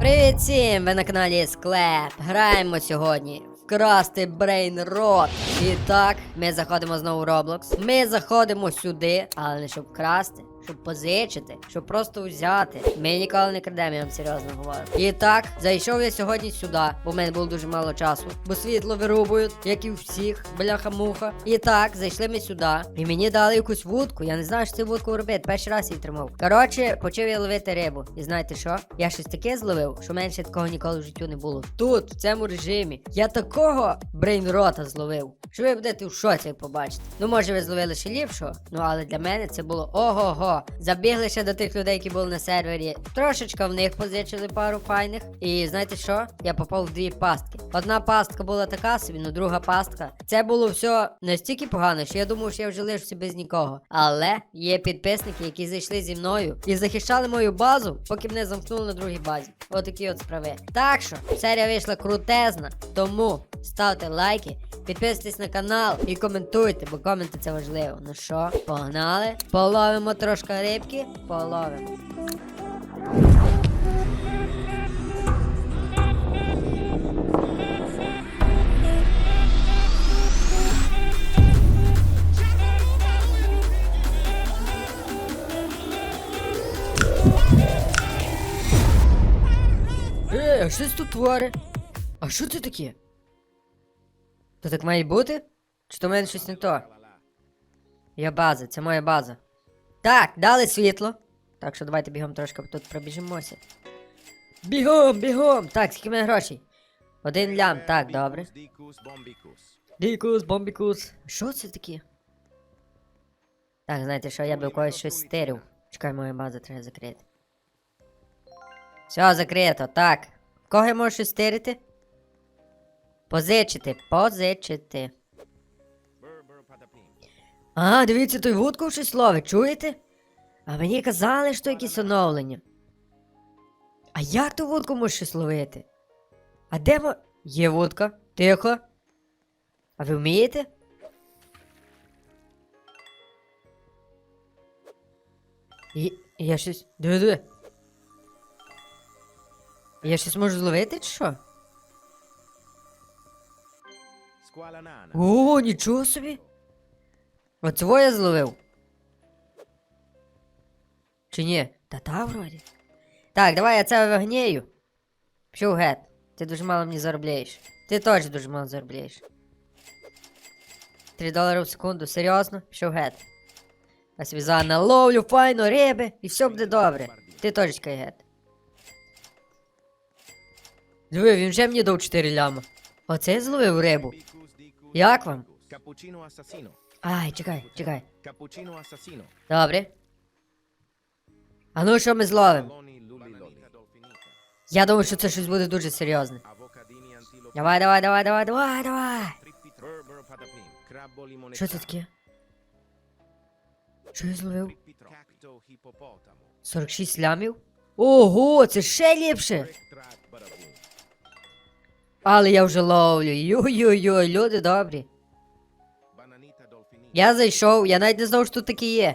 Привіт всім! Ви на каналі Склеп. Граємо сьогодні. Вкрасти Брейн Рот. І так, ми заходимо знову в Roblox. Ми заходимо сюди, але не щоб красти, щоб позичити, щоб просто взяти. Ми ніколи не крадемо, я вам серйозно говорю. І так, зайшов я сьогодні сюди, бо в мене було дуже мало часу. Бо світло вирубують, як і у всіх, бляха-муха. І так, зайшли ми сюди. І мені дали якусь вудку. Я не знаю, що це вудку робити. Перший раз її тримав. Коротше, почав я ловити рибу. І знаєте що? Я щось таке зловив, що менше такого ніколи в життю не було. Тут, в цьому режимі, я такого брейнрота зловив. Що ви будете в шоці побачите. Ну, може, ви зловили ще ліпшого, ну але для мене це було ого-го. Забігли ще до тих людей, які були на сервері. Трошечка в них позичили пару файних. І знаєте що? Я попав в дві пастки. Одна пастка була така собі, ну друга пастка. Це було все настільки погано, що я думав, що я вже лишуся без нікого. Але є підписники, які зайшли зі мною і захищали мою базу, поки мене замкнули на другій базі. Отакі от справи. Так що, серія вийшла крутезна, тому ставте лайки, підписуйтесь на канал і коментуйте, бо коменти це важливо. Ну що, погнали? Половимо трошки рибки, половимо. Ей, а що це тут твори? А що це таке? То так має бути? Чи то в мене щось не то? Я база, це моя база. Так, дали світло. Так що давайте бігом трошки тут пробіжимося. Бігом, бігом! Так, скільки мене грошей? Один лям, так, добре. Дікус, бомбікус. Що це таке? Так, знаєте що, я би в когось щось стирив. Чекай, моя база треба закрити. Все, закрито, так. Кого я можу щось стирити? Позичити, позичити. А, дивіться, той вудку щось ловить, чуєте? А мені казали, що якісь оновлення. А як ту вудку можеш щось ловити? А де мо... Є вудка? Тихо. А ви вмієте? І, я щось. Диви, диви. Я щось можу зловити, чи що? О, нічого собі. Оцього я зловив. Чи ні? Та та вроді. Так, давай я це вигнію. Пішов гет. Ти дуже мало мені заробляєш. Ти теж дуже мало заробляєш. 3 долари в секунду, серйозно? Пішов гет. Я собі за наловлю файно риби і все буде добре. Ти теж гет. Диви, він вже мені дав 4 ляма. Оце я зловив рибу. Як вам? Cappuccino assassino. Ай, чекай, чекай. Добре. А ну що ми зловимо? Я думаю, що це щось буде дуже серйозне. Давай, давай, давай, давай, давай, давай. Що це таке? Що я зловив? Trippitro. Cacto hippopotamo. 46 лямів? Ого, це ще ліпше. Але я вже ловлю. Йой-йой-йой, люди добрі. Я зайшов, я навіть не знав, що тут таке є.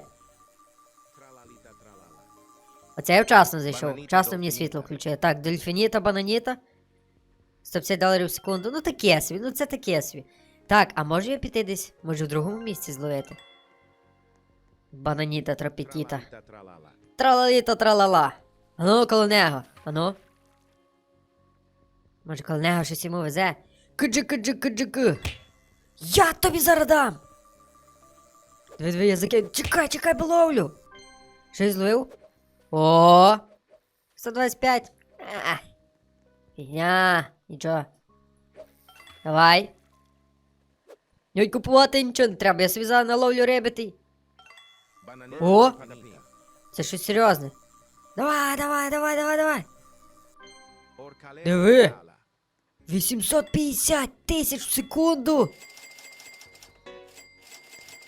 Оце я вчасно зайшов. Вчасно мені світло включили. Так, дельфініта, бананіта. 150 доларів в секунду. Ну таке собі, ну це таке собі. Так, а можу я піти десь? Може в другому місці зловити? Бананіта. Tralalita. Тралаліта тралала. Ану, коло нього. Ану. Може, коло нього щось йому везе. ки Я тобі зараз дам. Диви, диви, я закину. Чекай, чекай, половлю. Щось зловив? О! 125. А. Фігня. Нічого. Давай. Ой, купувати нічого не треба, я собі зараз наловлю риби ти. Bananita О! patapim. Це щось серйозне. Давай, давай, давай, давай, давай. Orcalera Диви. tralala. 850 тисяч в секунду.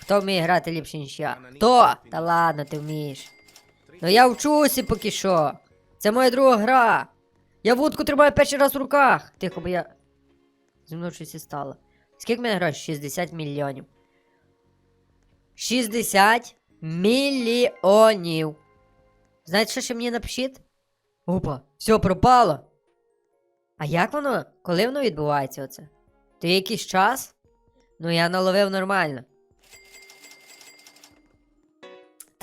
Хто вміє грати ліпше, ніж я? Хто? Та ладно, ти вмієш. Ну я вчуся поки що. Це моя друга гра. Я вудку тримаю перший раз в руках. Тихо, бо я. Зі мною щось і стало. Скільки в мене грошей? 60 мільйонів. 60 мільйонів. Знаєте, що ще мені напишіть? Опа, все пропало. А як воно? Коли воно відбувається оце? То якийсь час? Ну я наловив нормально.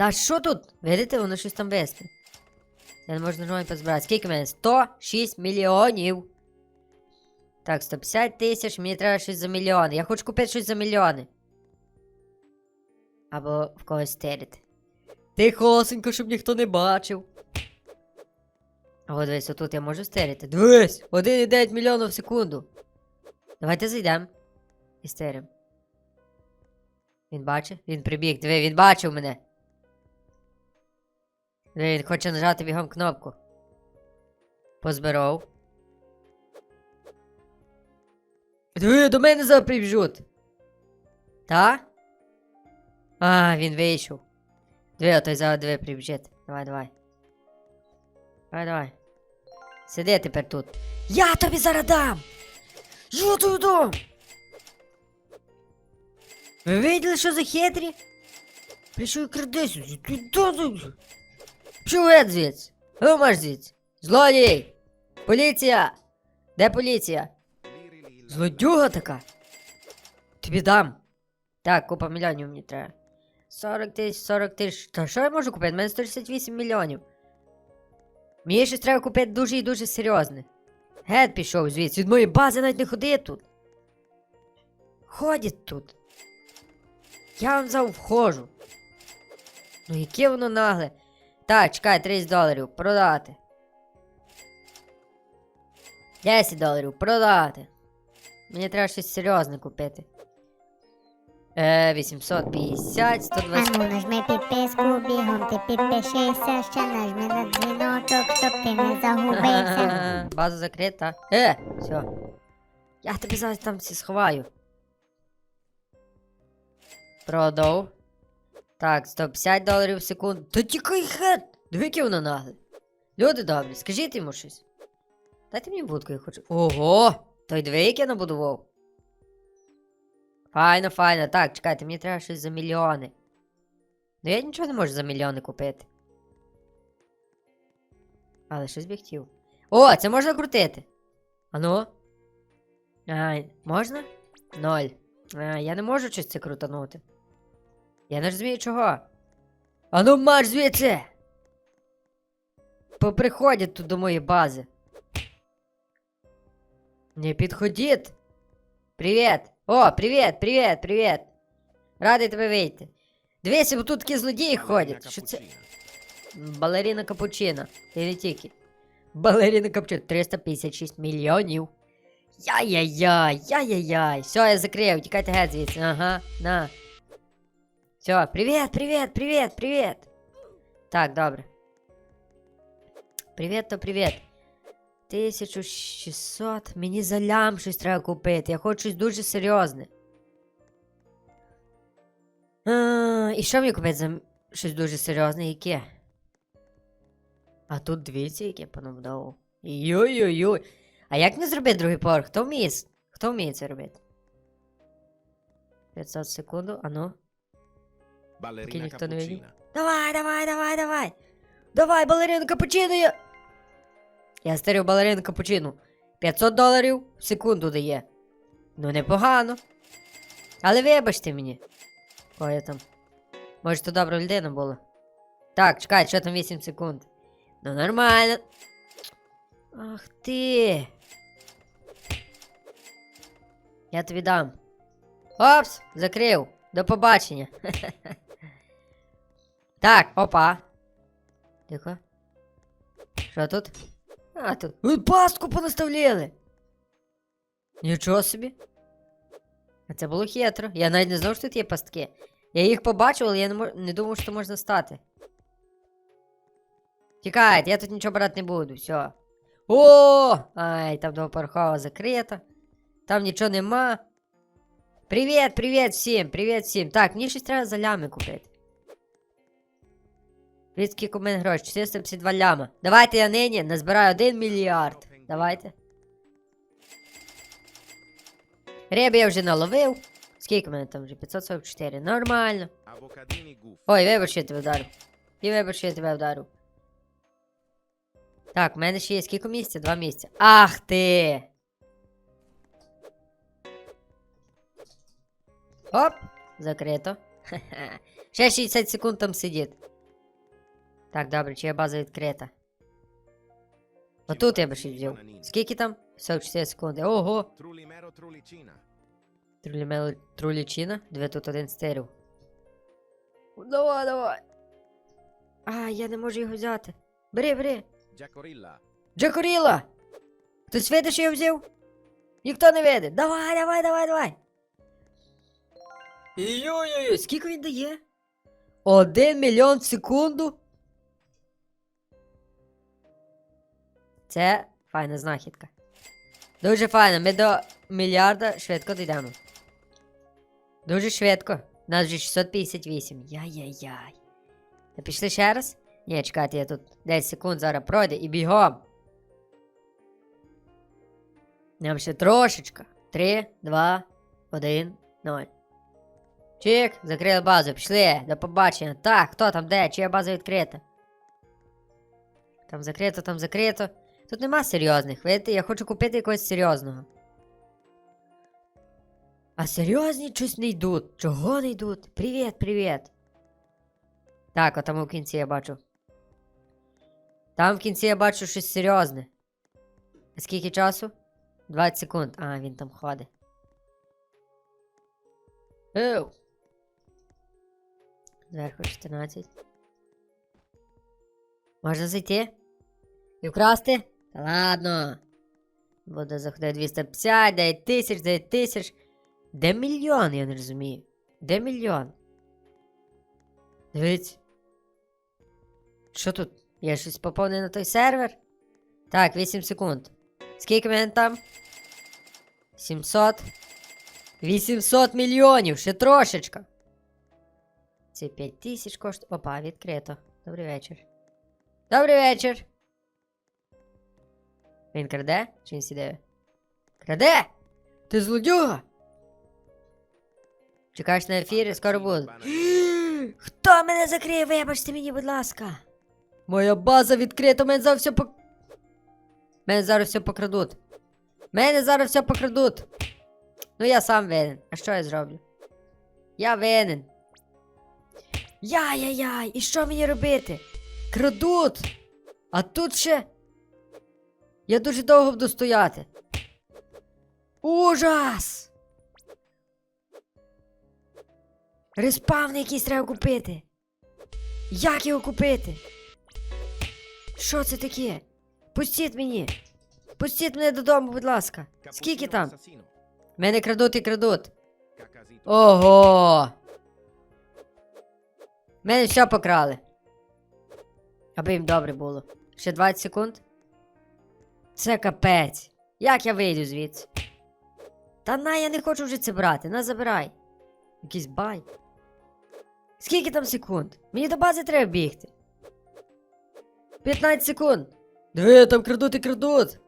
Та що тут? Видите, воно щось там вести. Я не можу нормально позбирати. Скільки мене? 106 мільйонів. Так, 150 тисяч, мені треба щось за мільйони. Я хочу купити щось за мільйони. Або в когось стерити. Тихосенько, щоб ніхто не бачив. От дивись, отут я можу стерити. Дивись! 1,9 мільйонів в секунду. Давайте зайдемо. І стеримо. Він бачить? Він прибіг. Диви, він бачив мене. Він хоче нажати бігом кнопку. Позбирав. Диви, до мене зараз. Та? А, він вийшов. Диви, а той зараз диви прибіжить. Давай, давай. Давай, давай. Сиди тепер тут. Я тобі зараз дам! Дам! Ви виділи, що за хитрі? Прийшов і крадеться. Геть звідси? Ну, звідси. Злодій! Поліція! Де поліція? Злодюга така. Тобі дам. Так, купа мільйонів мені треба. 40 тисяч, 40 тисяч. Та що я можу купити? У мене 168 мільйонів. Мені щось треба купити дуже і дуже серйозне. Гет пішов звідси. Від моєї бази навіть не ходи тут. Ходить тут. Я вам зав вхожу. Ну яке воно нагле. Так, чекай, 30 доларів. Продати. 10 доларів. Продати. Мені треба щось серйозне купити. Е, 850, 120. Ану, нажми підписку, бігом ти підпишися, ще нажми на дзвіночок, щоб ти не загубився. База закрита. Е, все. Я тебе зараз там всі сховаю. Продав. Так, 150 доларів в секунду. Та тікай хет! Яке воно нагле. Люди добрі, скажіть йому щось. Дайте мені будку, я хочу. Ого! Той диви, яке набудував. Файно, файно. Так, чекайте, мені треба щось за мільйони. Ну я нічого не можу за мільйони купити. Але щось би хотів. О, це можна крутити. Ану? А, можна? Ноль. А, я не можу щось це крутанути. Я не розумію чого. Ану марш звідси! Поприходять тут до моєї бази. Не підходіть. Привіт! О, привіт, привіт, привіт! Радий тебе вийти. Дивися, бо тут такі злодії ходять. Що це? Балеріна Капучино. Ти не тільки. Балеріна Капучино. 356 мільйонів. Яй-яй-яй, яй-яй-яй. Все, я закрив, тікайте геть звідси. Ага, на. Все, привіт, привіт, привіт, привіт. Так, добре. Привіт, то привіт. 1600. Мені за лям щось треба купити. Я хочу щось дуже серйозне. А, і що мені купити за м- щось дуже серйозне, яке? А тут дивіться, яке понабудовував. Йой-йой-йой. А як мені зробити другий поверх? Хто вміє? с- Хто вміє це робити? 500 секунду, а Ballerina никто не видел. Давай, давай, давай, давай. Давай, балерину капучино я. Я старив балерину капучино. 500 доларів в секунду дає. Ну, непогано. Але вибачте мені. Ой, я там. Може, то добра людина була. Так, чекай, що там 8 секунд. Ну, нормально. Ах ти. Я тобі дам. Опс, закрив. До побачення. Так, опа. Тихо. Що тут? А, тут. Ви пастку понаставляли. Нічого собі. А це було хитро. Я навіть не знав, що тут є пастки. Я їх побачив, але я не, мож... не думав, що можна стати. Тікайте, я тут нічого брати не буду, все. О! Ай, там двоповерхова закрита. Там нічого нема. Привіт, привіт всім, привіт всім. Так, мені щось треба за лями купити. Від скільки у мене грошей? 452 ляма. Давайте я нині назбираю 1 мільярд. Давайте. Риби я вже наловив. Скільки в мене там вже? 544. Нормально. Ой, вибач, я тебе вдарив. І вибач, що я тебе вдарив. Так, в мене ще є скільки місця? Два місця. Ах ти! Оп! Закрито. Ще 60 секунд там сидіть. Так, добре, чия база відкрита. Отут я би ще взяв. Скільки там? 44 секунди. Ого! Trulimero Trulicina. Трулімел... Трулічина? Дві тут один стерів. Давай, давай. А, я не можу його взяти. Бери, бери. Giacorilla. Джакоріла! Хтось видиш, що я взяв? Ніхто не видить. Давай, давай, давай, давай. Йой-йой, скільки він дає? Один мільйон в секунду. Це файна знахідка. Дуже файно, ми до мільярда швидко дійдемо. Дуже швидко. У нас вже 658. Яй-яй-яй. Та пішли ще раз? Ні, чекайте, я тут 10 секунд зараз пройде і бігом. Нам ще трошечка. 3, 2, 1, 0. Чик, закрили базу, пішли, до побачення. Так, хто там де? Чия база відкрита? Там закрито, там закрито. Тут нема серйозних, видите, я хочу купити якогось серйозного. А серйозні щось не йдуть. Чого не йдуть? Привіт, привіт. Так, а там в кінці я бачу. Там в кінці я бачу щось серйозне. А скільки часу? 20 секунд. А, він там ходить. Оу. Зверху 14. Можна зайти? І вкрасти? Ладно. Буде заходити 250, 9 тисяч, 9 тисяч. Де мільйон, я не розумію. Де мільйон? Дивіться. Що тут? Я щось поповнив на той сервер? Так, 8 секунд. Скільки мене там? 700. 800 мільйонів, ще трошечка. Це 5 тисяч коштує. Опа, відкрито. Добрий вечір. Добрий вечір. Він краде? Чи він сідає? Краде? Ти злодюга? Чекаєш на ефірі, скоро буду. Хто мене закриє? Вибачте мені, будь ласка. Моя база відкрита, мене зараз все пок... Мене зараз все покрадуть. Мене зараз все покрадуть. Ну я сам винен. А що я зроблю? Я винен. Яй-яй-яй, і що мені робити? Крадуть! А тут ще. Я дуже довго буду стояти. Ужас! Респавн якийсь треба купити. Як його купити? Що це таке? Пустіть мені. Пустіть мене додому, будь ласка. Скільки там? Мене крадуть і крадуть. Ого! Мене все покрали. Аби їм добре було. Ще 20 секунд. Це капець. Як я вийду звідси? Та на, я не хочу вже це брати. На забирай. Якийсь бай. Скільки там секунд? Мені до бази треба бігти. 15 секунд. Диви, там крадуть і крадуть.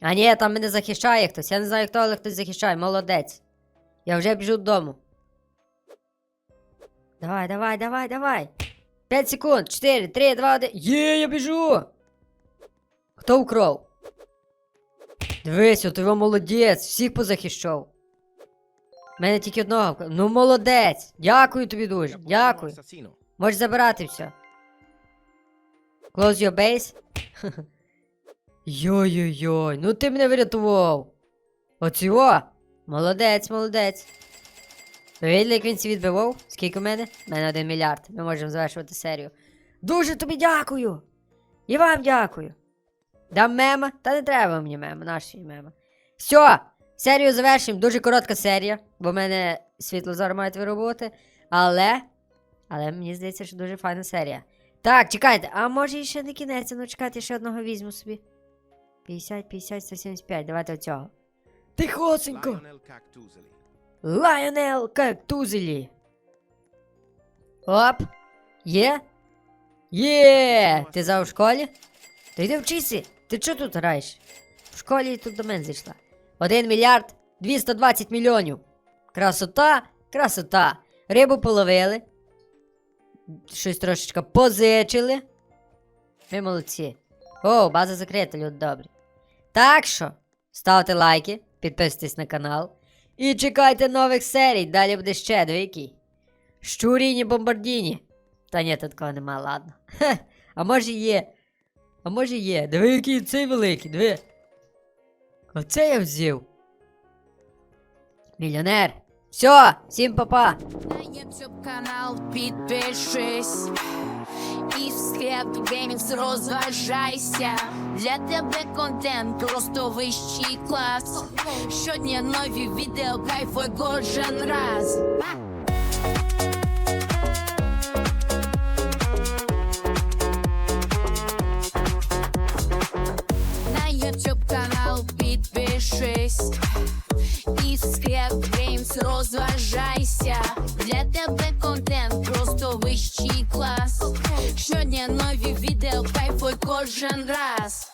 А ні, там мене захищає хтось. Я не знаю хто, але хтось захищає. Молодець. Я вже біжу додому. Давай, давай, давай, давай. 5 секунд. 4, 3, 2, 1. Є, я біжу. Хто украв? Дивись, от його молодець, всіх позахищав. Мене тільки одного. Ну молодець. Дякую тобі дуже. Дякую. Можеш забирати все. Close your base. Йой-йой-йой, ну ти мене врятував. Оцього. Молодець, молодець. Ви як він ці відбивав? Скільки в мене? У мене один мільярд. Ми можемо завершувати серію. Дуже тобі дякую. І вам дякую. Дам мема? Та не треба мені мема, наші мема. Все, серію завершимо. Дуже коротка серія, бо в мене світло зараз мають виробити. Але. Але мені здається, що дуже файна серія. Так, чекайте, а може і ще не кінець, ну чекайте, ще одного візьму собі. 50, 50, 175, давайте оцього. Тихосенько! Лайонел Кактузелі. Оп. Є? Є! Ти за в школі? Ти йди вчися. Ти чого тут граєш? В школі тут до мене зайшла. 1 мільярд 220 мільйонів. Красота, красота. Рибу половили. Щось трошечки позичили. Ви молодці. О, база закрита, люди добрі. Так що, ставте лайки, підписуйтесь на канал. І чекайте нових серій, далі буде ще двійки. Щуріні бомбардіні. Та ні, тут такого нема, ладно. Хе, а може є. А може є. Диви, який цей великий, диви. Оце я взяв. Мільйонер. Все, всім па-па. На YouTube канал підпишись і в склеп Геймікс розважайся. Для тебе контент просто вищий клас. Щодня нові відео, кайфуй кожен раз. Вищий клас.